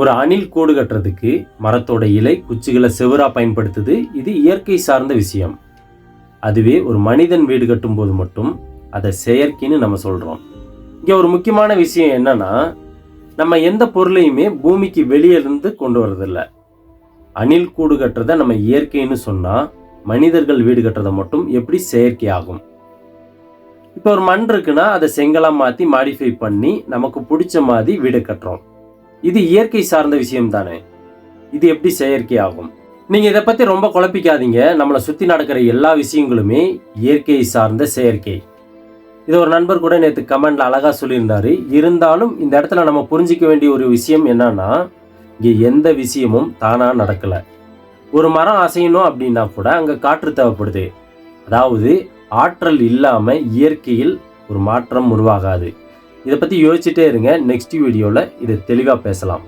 ஒரு அணில் கூடு கட்டுறதுக்கு மரத்தோட இலை குச்சிகளை செவராக பயன்படுத்துது. இது இயற்கை சார்ந்த விஷயம். அதுவே ஒரு மனிதன் வீடு கட்டும்போது மட்டும் அதை செயற்கைன்னு நம்ம சொல்கிறோம் இங்கே ஒரு முக்கியமான விஷயம் என்னன்னா நம்ம எந்த பொருளையுமே பூமிக்கு வெளியே இருந்து கொண்டு வரதில்ல. அணில் கூடு கட்டுறதை நம்ம இயற்கைன்னு சொன்னால் மனிதர்கள் வீடு கட்டுறதை மட்டும் எப்படி செயற்கை ஆகும்? இப்போ ஒரு மண் இருக்குன்னா அதை செங்கலாக மாற்றி மாடிஃபை பண்ணி நமக்கு பிடிச்ச மாதிரி வீடு கட்டுறோம். இது இயற்கை சார்ந்த விஷயம் தானே இது எப்படி செயற்கை ஆகும் நீங்க இதை பத்தி ரொம்ப குழப்பிக்காதீங்க. நம்மளை சுத்தி நடக்கிற எல்லா விஷயங்களுமே இயற்கை சார்ந்த செயற்கை. இது ஒரு நண்பர் கூட நேற்று கமெண்ட்ல அழகா சொல்லியிருந்தாரு. இருந்தாலும் இந்த இடத்துல நம்ம புரிஞ்சிக்க வேண்டிய ஒரு விஷயம் என்னன்னா இங்க எந்த விஷயமும் தானா நடக்கல. ஒரு மரம் அசையணும் அப்படின்னா கூட அங்க காற்று தேவைப்படுது. அதாவது ஆற்றல் இல்லாம இயற்கையில் ஒரு மாற்றம் உருவாகாது. இதை பற்றி யோசிச்சுட்டே இருங்க. நெக்ஸ்ட் வீடியோவில் இதை தெளிவாக பேசலாம்.